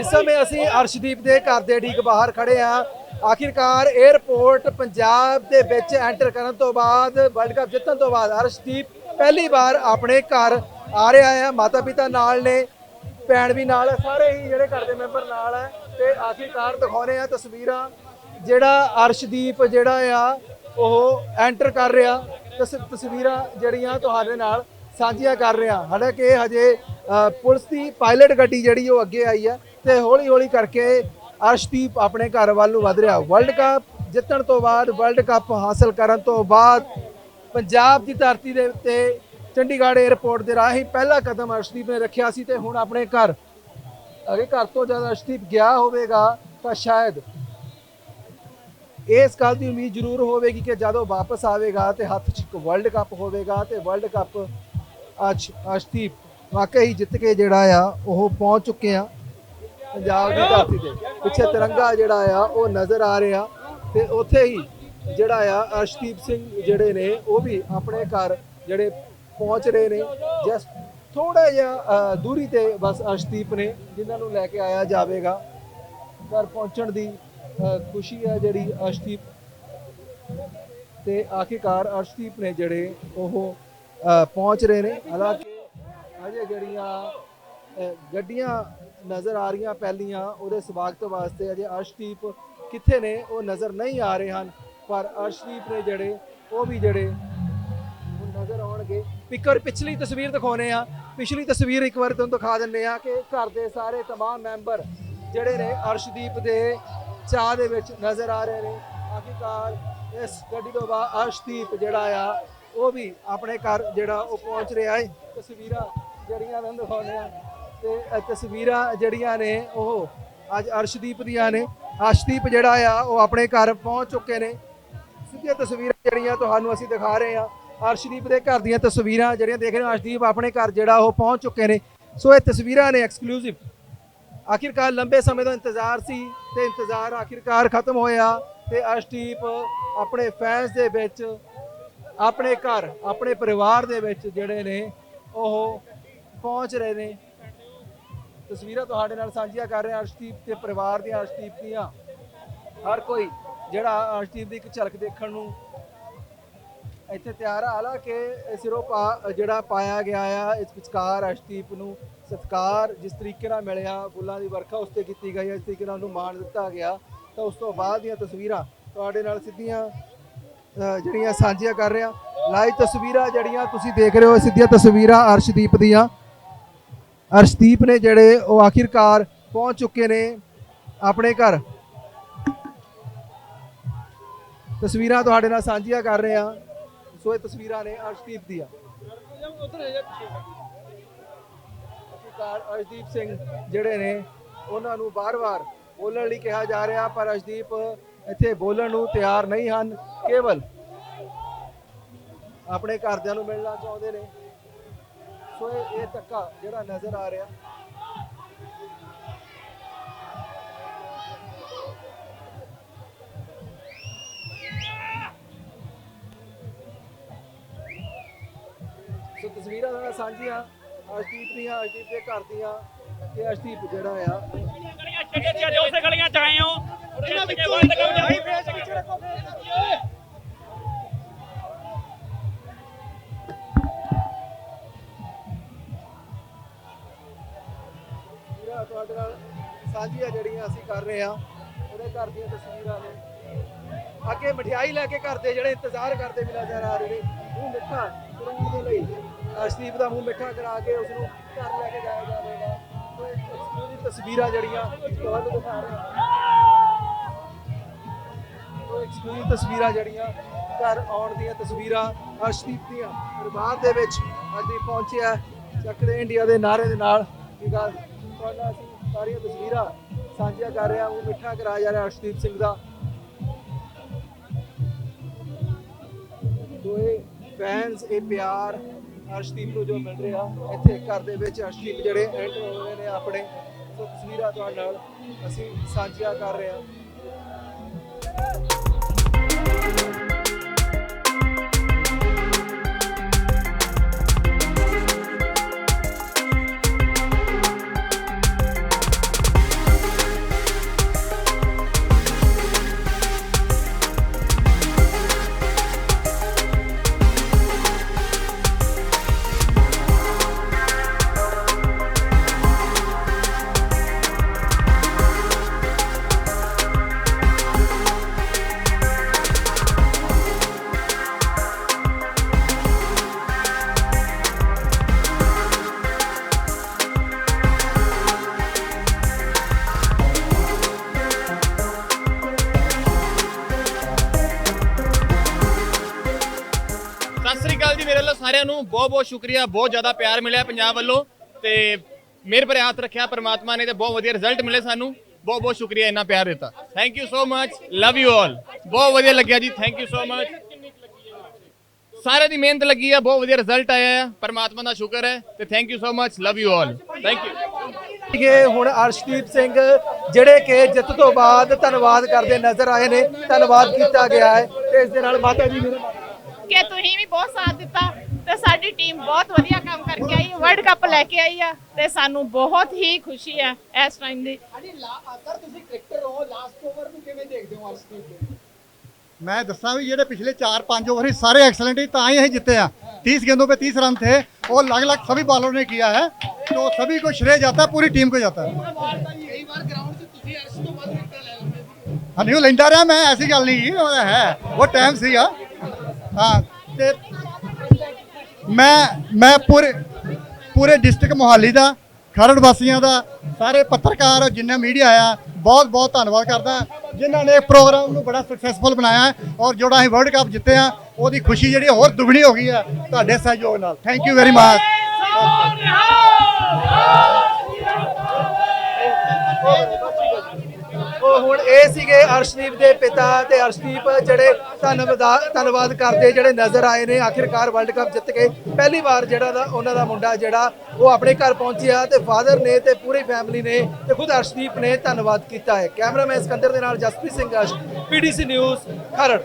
ਇਸ ਸਮੇਂ ਅਸੀਂ ਅਰਸ਼ਦੀਪ ਦੇ ਘਰ ਦੇ ਢੀਕ ਬਾਹਰ ਖੜੇ ਆ ਆਖਿਰਕਾਰ 에ਅਰਪੋਰਟ ਪੰਜਾਬ ਦੇ ਵਿੱਚ ਐਂਟਰ ਕਰਨ ਤੋਂ ਬਾਅਦ ਵਰਲਡ ਕੱਪ ਜਿੱਤਣ ਤੋਂ ਬਾਅਦ ਅਰਸ਼ਦੀਪ ਪਹਿਲੀ ਵਾਰ ਆਪਣੇ ਘਰ ਆ ਰਿਹਾ ਹੈ। ਮਾਤਾ ਪਿਤਾ ਨਾਲ ਨੇ, ਭੈਣ ਵੀ ਨਾਲ ਹੈ। ਸਾਰੇ ਹੀ ਜਿਹੜੇ ਘਰ ਦੇ ਮੈਂਬਰ ਨਾਲ ਹੈ ਤੇ ਆਖਿਰਕਾਰ ਦਿਖਾਉਣੇ ਆ ਤਸਵੀਰਾਂ। ਜਿਹੜਾ ਅਰਸ਼ਦੀਪ ਜਿਹੜਾ ਆ, ਉਹ ਐਂਟਰ ਕਰ ਰਿਹਾ। ਤਸ- ਤਸਵੀਰਾਂ ਜਿਹੜੀਆਂ ਤੁਹਾਡੇ ਨਾਲ ਸਾਂਝੀਆਂ ਕਰ ਰਿਹਾ। ਹਾਲਾਂਕਿ ਹਜੇ ਪੁਲਿਸ ਦੀ ਪਾਇਲਟ ਗੱਡੀ ਜਿਹੜੀ ਉਹ ਅੱਗੇ ਆਈ ਹੈ ਤੇ ਹੌਲੀ ਹੌਲੀ ਕਰਕੇ ਅਰਸ਼ਦੀਪ ਆਪਣੇ ਘਰ ਵੱਲ ਨੂੰ ਵਧ ਰਿਹਾ। ਵਰਲਡ ਕੱਪ ਜਿੱਤਣ ਤੋਂ ਬਾਅਦ ਵਰਲਡ ਕੱਪ ਹਾਸਲ ਕਰਨ ਤੋਂ ਬਾਅਦ ਪੰਜਾਬ ਦੀ ਧਰਤੀ ਦੇ ਉੱਤੇ ਚੰਡੀਗੜ੍ਹ 에ਅਰਪੋਰਟ ਦੇ ਰਾਹੀਂ ਪਹਿਲਾ ਕਦਮ ਅਰਸ਼ਦੀਪ ਨੇ ਰੱਖਿਆ ਸੀ ਤੇ ਹੁਣ ਆਪਣੇ ਘਰ, ਅਗੇ ਘਰ ਤੋਂ ਜਦ ਅਰਸ਼ਦੀਪ ਗਿਆ ਹੋਵੇਗਾ ਤਾਂ ਸ਼ਾਇਦ ਇਸ ਗੱਲ ਦੀ ਉਮੀਦ ਜ਼ਰੂਰ ਹੋਵੇਗੀ ਕਿ ਜਦੋਂ ਵਾਪਸ ਆਵੇਗਾ ਤੇ ਹੱਥ 'ਚ ਇੱਕ ਵਰਲਡ ਕੱਪ ਹੋਵੇਗਾ ਤੇ ਵਰਲਡ ਕੱਪ ਅੱਜ ਅਰਸ਼ਦੀਪ ਵਾਕਈ ਜਿੱਤ ਕੇ ਜਿਹੜਾ ਆ, ਉਹ ਪਹੁੰਚ ਚੁੱਕੇ ਆ ਪੰਜਾਬ ਦੀ ਧਰਤੀ ਤੇ। ਪਿੱਛੇ ਤਿਰੰਗਾ ਜਿਹੜਾ ਆ, ਉਹ ਨਜ਼ਰ ਆ ਰਿਹਾ ਤੇ ਉੱਥੇ ਹੀ ਜਿਹੜਾ ਆ, ਅਰਸ਼ਦੀਪ ਸਿੰਘ ਜਿਹੜੇ ਨੇ, ਉਹ ਵੀ ਆਪਣੇ ਘਰ ਜਿਹੜੇ ਪਹੁੰਚ ਰਹੇ ਨੇ। ਜਸਟ ਥੋੜਾ ਜਿਹਾ ਦੂਰੀ ਤੇ ਬਸ ਅਰਸ਼ਦੀਪ ਨੇ ਜਿਨ੍ਹਾਂ ਨੂੰ ਲੈ ਕੇ ਆਇਆ ਜਾਵੇਗਾ। ਘਰ ਪਹੁੰਚਣ ਦੀ ਖੁਸ਼ੀ ਆ ਜਿਹੜੀ ਅਰਸ਼ਦੀਪ ਤੇ ਆਖਿਰਕਾਰ ਅਰਸ਼ਦੀਪ ਨੇ ਜਿਹੜੇ ਉਹ ਪਹੁੰਚ ਰਹੇ ਨੇ। ਹਾਲਾਂਕਿ ਅਜੇ ਜਿਹੜੀਆਂ ਅ, ਗੱਡੀਆਂ ਨਜ਼ਰ ਆ ਰਹੀਆਂ ਪਹਿਲੀਆਂ ਉਹਦੇ ਸਵਾਗਤ ਵਾਸਤੇ ਅਜੇ ਅਰਸ਼ਦੀਪ ਕਿੱਥੇ ਨੇ ਉਹ ਨਜ਼ਰ ਨਹੀਂ ਆ ਰਹੇ ਹਨ ਪਰ ਅਰਸ਼ਦੀਪ ਨੇ ਜਿਹੜੇ ਉਹ ਵੀ ਜਿਹੜੇ ਉਹ ਨਜ਼ਰ ਆਉਣਗੇ ਪਿੱਕਰ ਪਿਛਲੀ ਤਸਵੀਰ ਦਿਖਾਉਨੇ ਆ ਪਿਛਲੀ ਤਸਵੀਰ ਇੱਕ ਵਾਰ ਤੁਹਾਨੂੰ ਦਿਖਾ ਦਿੰਨੇ ਆ ਕਿ ਘਰ ਦੇ ਸਾਰੇ तमाम ਮੈਂਬਰ ਜਿਹੜੇ ਨੇ ਅਰਸ਼ਦੀਪ ਦੇ ਚਾਹ ਦੇ ਵਿੱਚ ਨਜ਼ਰ ਆ ਰਹੇ ਨੇ ਆਖਿਰਕਾਰ ਇਸ ਗੱਡੀ ਤੋਂ ਬਾਅਦ ਅਰਸ਼ਦੀਪ ਜਿਹੜਾ ਆ ਉਹ ਵੀ ਆਪਣੇ ਘਰ ਜਿਹੜਾ ਉਹ ਪਹੁੰਚ ਰਿਹਾ ਹੈ ਤਸਵੀਰਾਂ ਜਿਹੜੀਆਂ ਤੁਹਾਨੂੰ ਦਿਖਾਉਂਦੇ ਆ ਤੇ ਤਸਵੀਰਾਂ ਜਿਹੜੀਆਂ ਨੇ ਉਹ ਅੱਜ ਅਰਸ਼ਦੀਪ ਦੀਆਂ ਨੇ। ਅਰਸ਼ਦੀਪ ਜਿਹੜਾ ਆ, ਉਹ ਆਪਣੇ ਘਰ ਪਹੁੰਚ ਚੁੱਕੇ ਨੇ। ਸਿੱਧੀਆਂ ਤਸਵੀਰਾਂ ਜਿਹੜੀਆਂ ਤੁਹਾਨੂੰ ਅਸੀਂ ਦਿਖਾ ਰਹੇ ਹਾਂ। ਅਰਸ਼ਦੀਪ ਦੇ ਘਰ ਦੀਆਂ ਤਸਵੀਰਾਂ ਜਿਹੜੀਆਂ ਦੇਖ ਰਹੇ ਹੋ, ਅਰਸ਼ਦੀਪ ਆਪਣੇ ਘਰ ਜਿਹੜਾ ਉਹ ਪਹੁੰਚ ਚੁੱਕੇ ਨੇ। ਸੋ ਇਹ ਤਸਵੀਰਾਂ ਨੇ ਐਕਸਕਲੂਸਿਵ ਆਖਿਰਕਾਰ ਲੰਬੇ ਸਮੇਂ ਤੋਂ ਇੰਤਜ਼ਾਰ ਸੀ ਤੇ ਇੰਤਜ਼ਾਰ ਆਖਿਰਕਾਰ ਖਤਮ ਹੋਇਆ ਤੇ ਅਰਸ਼ਦੀਪ ਆਪਣੇ ਫੈਨਸ ਦੇ ਵਿੱਚ, ਆਪਣੇ ਘਰ, ਆਪਣੇ ਪਰਿਵਾਰ ਦੇ ਵਿੱਚ ਜਿਹੜੇ ਨੇ, ਉਹ ਪਹੁੰਚ ਰਹੇ ਨੇ। ਤਸਵੀਰਾਂ ਤੁਹਾਡੇ ਨਾਲ ਸਾਂਝੀਆਂ ਕਰ ਰਹੇ ਅਰਸ਼ਦੀਪ ਤੇ ਪਰਿਵਾਰ ਦੀਆਂ, ਅਰਸ਼ਦੀਪ ਦੀਆਂ। ਹਰ ਕੋਈ ਜਿਹੜਾ ਅਰਸ਼ਦੀਪ ਦੀ ਇੱਕ ਝਲਕ ਦੇਖਣ ਨੂੰ ਇੱਥੇ ਤਿਆਰ ਆ। ਹਾਲਾਂਕਿ ਸਿਰੋਂ ਪਾ ਜਿਹੜਾ ਪਾਇਆ ਗਿਆ ਆ, ਇਸ ਵਿਚਕਾਰ ਅਰਸ਼ਦੀਪ ਨੂੰ ਸਤਕਾਰ ਜਿਸ ਤਰੀਕੇ ਨਾਲ ਮਿਲਿਆ, ਫੁੱਲਾਂ ਦੀ ਵਰਖਾ ਉਸ ਤੇ ਕੀਤੀ ਗਈ ਇਸ ਤਰੀਕੇ ਨਾਲ ਉਹਨੂੰ ਮਾਣ ਦਿੱਤਾ ਗਿਆ। ਤਾਂ ਉਸ ਤੋਂ ਬਾਅਦ ਦੀਆਂ ਤਸਵੀਰਾਂ ਤੁਹਾਡੇ ਨਾਲ ਸਿੱਧੀਆਂ ਜਿਹੜੀਆਂ ਸਾਂਝੀਆਂ ਕਰ ਰਿਹਾ ਲਾਈਵ ਤਸਵੀਰਾਂ ਜਿਹੜੀਆਂ ਤੁਸੀਂ ਦੇਖ ਰਹੇ ਹੋ ਸਿੱਧੀਆਂ ਤਸਵੀਰਾਂ ਅਰਸ਼ਦੀਪ ਦੀਆਂ। ਅਰਸ਼ਦੀਪ ਨੇ ਜਿਹੜੇ ਉਹ ਆਖਿਰਕਾਰ ਪਹੁੰਚ ਚੁੱਕੇ ਨੇ ਆਪਣੇ ਘਰ। ਤਸਵੀਰਾਂ ਤੁਹਾਡੇ ਨਾਲ ਸਾਂਝੀਆਂ ਕਰ ਰਹੇ ਹਾਂ। ਸੋ ਇਹ ਤਸਵੀਰਾਂ ਨੇ ਅਰਸ਼ਦੀਪ ਦੀਆਂ। ਆਖਿਰਕਾਰ ਅਰਸ਼ਦੀਪ ਸਿੰਘ ਜਿਹੜੇ ਨੇ, ਉਹਨਾਂ ਨੂੰ ਬਾਰ-ਬਾਰ ਬੋਲਣ ਲਈ ਕਿਹਾ ਜਾ ਰਿਹਾ, ਪਰ ਅਰਸ਼ਦੀਪ ਇੱਥੇ ਬੋਲਣ ਨੂੰ ਤਿਆਰ ਨਹੀਂ ਹਨ, ਕੇਵਲ ਆਪਣੇ ਘਰਦਿਆਂ ਨੂੰ ਮਿਲਣਾ ਚਾਹੁੰਦੇ ਨੇ। ਸੋ ਇਹ ਇਹ ਧੱਕਾ ਜਿਹੜਾ ਨਜ਼ਰ ਆ ਰਿਹਾ। ਸੋ ਤਸਵੀਰਾਂ ਨਾਲ ਸਾਂਝੀਆਂ ਅਰਸ਼ਦੀਪ ਦੀਆਂ ਅਰਸ਼ਦੀਪ ਦੇ ਘਰ ਦੀਆਂ ਕਿ ਅਰਸ਼ਦੀਪ ਜਿਹੜਾ ਆ। ਗਲੀਆਂ ਛੱਡੇ ਤੇ ਅੱਜ ਉਸੇ ਗਲੀਆਂ ਚ ਆਏ ਹੋ ਇਹਨਾਂ ਵਿੱਚੋਂ ਤਸਵੀਰਾਂ ਸਾਂਝੀਆਂ ਜਿਹੜੀਆਂ ਅਸੀਂ ਕਰ ਰਹੇ ਹਾਂ, ਉਹਦੇ ਘਰ ਦੀਆਂ ਤਸਵੀਰਾਂ ਨੇ। ਅੱਗੇ ਮਠਿਆਈ ਲੈ ਕੇ ਘਰ ਦੇ ਜਿਹੜੇ ਇੰਤਜ਼ਾਰ ਕਰਦੇ ਵੀ ਨਜ਼ਰ ਆ ਰਹੇ ਨੇ, ਮੂੰਹ ਮਿੱਠਾ ਕਰਾਉਣ ਦੇ ਲਈ। ਅਸ਼ਦੀਪ ਦਾ ਮੂੰਹ ਮਿੱਠਾ ਕਰਾ ਕੇ ਉਸ ਨੂੰ ਘਰ ਲੈ ਕੇ ਜਾਇਆ ਜਾਵੇਗਾ ਸੋ ਤਸਵੀਰਾਂ ਜਿਹੜੀਆਂ ਤੁਹਾਨੂੰ ਦਿਖਾ ਰਹੇ ਹਾਂ। ਸੋ ਐਕਸਕਲੂਸਿਵ ਤਸਵੀਰਾਂ ਜਿਹੜੀਆਂ ਘਰ ਆਉਣ ਦੀਆਂ ਤਸਵੀਰਾਂ ਅਰਸ਼ਦੀਪ ਦੀਆਂ ਪਰਿਵਾਰ ਦੇ ਵਿੱਚ ਅੱਜ ਪਹੁੰਚਿਆ ਚੱਕ ਦੇ ਇੰਡੀਆ ਦੇ ਨਾਰੇ ਦੇ ਨਾਲ। ਕੀ ਗੱਲ ਅਸੀਂ ਸਾਰੀਆਂ ਤਸਵੀਰਾਂ ਸਾਂਝੀਆਂ ਕਰ ਰਿਹਾ ਉਹ ਮਿੱਠਾ ਕਰਾਇਆ ਜਾ ਰਿਹਾ ਅਰਸ਼ਦੀਪ ਸਿੰਘ ਦਾ। ਸੋ ਫੈਨਸ ਇਹ ਪਿਆਰ ਅਰਸ਼ਦੀਪ ਨੂੰ ਜੋ ਮਿਲ ਰਿਹਾ, ਇੱਥੇ ਘਰ ਦੇ ਵਿੱਚ ਅਰਸ਼ਦੀਪ ਜਿਹੜੇ ਐਂਟਰ ਹੋ ਰਹੇ ਨੇ ਆਪਣੇ। ਸੋ ਤਸਵੀਰਾਂ ਤੁਹਾਡੇ ਨਾਲ ਅਸੀਂ ਸਾਂਝੀਆਂ ਕਰ ਰਹੇ ਹਾਂ। ਸਾਰਿਆਂ ਨੂੰ ਬਹੁਤ ਬਹੁਤ ਸ਼ੁਕਰੀਆ ਬਹੁਤ ਜ਼ਿਆਦਾ ਪਿਆਰ ਮਿਲਿਆ ਪੰਜਾਬ ਵੱਲੋਂ ਤੇ ਮੇਰੇ ਪਰ ਹੱਥ ਰੱਖਿਆ ਪਰਮਾਤਮਾ ਨੇ ਤੇ ਬਹੁਤ ਵਧੀਆ ਰਿਜ਼ਲਟ ਮਿਲੇ ਸਾਨੂੰ। ਬਹੁਤ ਬਹੁਤ ਸ਼ੁਕਰੀਆ ਇੰਨਾ ਪਿਆਰ ਦਿੱਤਾ। Thank you so much love you all ਬਹੁਤ ਵਧੀਆ ਲੱਗਿਆ ਜੀ। ਥੈਂਕ ਯੂ ਸੋ ਮਚ ਸਾਰਿਆਂ ਦੀ ਮਿਹਨਤ ਲੱਗੀ ਆ ਬਹੁਤ ਵਧੀਆ ਰਿਜ਼ਲਟ ਆਇਆ ਆ। ਪਰਮਾਤਮਾ ਦਾ ਸ਼ੁਕਰ ਹੈ ਤੇ thank you so much love you all thank you ਇਹ ਹੁਣ ਅਰਸ਼ਦੀਪ ਸਿੰਘ ਜਿਹੜੇ ਕਿ ਜਿੱਤ ਤੋਂ ਬਾਅਦ ਧੰਨਵਾਦ ਕਰਦੇ ਨਜ਼ਰ ਆਏ ਨੇ ਧੰਨਵਾਦ ਕੀਤਾ ਗਿਆ ਹੈ ਤੇ ਇਸ ਦੇ ਨਾਲ ਮਾਤਾ ਜੀ ਮੇਰੇ ਕਿ ਤੁਸੀਂ ਵੀ ਬਹੁਤ ਸਾਥ ਦਿੱਤਾ। ਤੇ ਸਾਡੀ ਟੀਮ ਬਹੁਤ ਵਧੀਆ ਕੰਮ ਕਰਕੇ ਆਈ ਵਰਲਡ ਕੱਪ ਲੈ ਕੇ ਆਈ ਆ ਤੇ ਸਾਨੂੰ ਬਹੁਤ ਹੀ ਖੁਸ਼ੀ ਹੈ ਇਸ ਟਾਈਮ ਦੀ ਸਰ ਤੁਸੀਂ ਕ੍ਰਿਕਟਰ ਹੋ ਲਾਸਟ ਓਵਰ ਨੂੰ ਕਿਵੇਂ ਦੇਖਦੇ ਹੋ ਅਰਸ਼ਦੀਪ ਦੇ मैं दसा भी ਜਿਹੜੇ ਪਿਛਲੇ 4-5 ओवर ही सारे एक्सलेंट ही ਤਾਂ ही जीते हैं 30 गेंदों पे 30 रन थे और अलग अलग सभी बॉलरों ने किया है तो सभी को श्रेय जाता है पूरी टीम को जाता है ਕਈ ਵਾਰ ਗਰਾਊਂਡ 'ਚ ਤੁਸੀਂ ਅਰਸ਼ ਤੋਂ ਵੱਧ ਵਿਕਟਾਂ ਲੈ ਲੈਂਦੇ ਸੀ ਹਾਂ ਨਹੀਂ ਉਹ ਲੈਂਦਾ ਰਿਹਾ ਮੈਂ ਐਸੀ ਗੱਲ ਨਹੀਂ ਉਹ ਤਾਂ ਹੈ ਉਹ ਟਾਈਮ ਸੀਗਾ ਹਾਂ ਤੇ ਮੈਂ ਮੈਂ ਪੂਰੇ ਪੂਰੇ ਡਿਸਟ੍ਰਿਕਟ ਮੋਹਾਲੀ ਦਾ, ਖਰੜ ਵਾਸੀਆਂ ਦਾ, ਸਾਰੇ ਪੱਤਰਕਾਰ ਜਿੰਨਾ ਮੀਡੀਆ ਆਇਆ, ਬਹੁਤ ਬਹੁਤ ਧੰਨਵਾਦ ਕਰਦਾ। ਜਿਨ੍ਹਾਂ ਨੇ ਪ੍ਰੋਗਰਾਮ ਨੂੰ ਬੜਾ ਸਕਸੈਸਫੁਲ ਬਣਾਇਆ ਔਰ ਜਿਹੜਾ ਅਸੀਂ ਵਰਲਡ ਕੱਪ ਜਿੱਤੇ ਆ ਉਹਦੀ ਖੁਸ਼ੀ ਜਿਹੜੀ ਹੋਰ ਦੁੱਗਣੀ ਹੋ ਗਈ ਹੈ ਤੁਹਾਡੇ ਸਹਿਯੋਗ ਨਾਲ। ਥੈਂਕ ਯੂ ਵੈਰੀ ਮਚ ਉਹ ਹੁਣ ਇਹ ਸੀਗੇ ਅਰਸ਼ਦੀਪ ਦੇ ਪਿਤਾ ਤੇ ਅਰਸ਼ਦੀਪ ਜਿਹੜੇ ਧੰਨਵਾਦ ਧੰਨਵਾਦ ਕਰਦੇ ਜਿਹੜੇ ਨਜ਼ਰ ਆਏ ਨੇ ਆਖਿਰਕਾਰ ਵਰਲਡ ਕੱਪ ਜਿੱਤ ਕੇ ਪਹਿਲੀ ਵਾਰ ਜਿਹੜਾ ਦਾ, ਉਹਨਾਂ ਦਾ ਮੁੰਡਾ ਜਿਹੜਾ, ਉਹ ਆਪਣੇ ਘਰ ਪਹੁੰਚਿਆ ਤੇ ਫਾਦਰ ਨੇ ਤੇ ਪੂਰੀ ਫੈਮਿਲੀ ਨੇ ਤੇ ਖੁਦ ਅਰਸ਼ਦੀਪ ਨੇ ਧੰਨਵਾਦ ਕੀਤਾ ਹੈ। ਕੈਮਰਾਮੈਨ ਸਕੰਦਰ ਦੇ ਨਾਲ ਜਸਪ੍ਰੀਤ ਸਿੰਘ ਅਸ਼ ਪੀਡੀਸੀ ਨਿਊਜ਼, ਖਰੜ।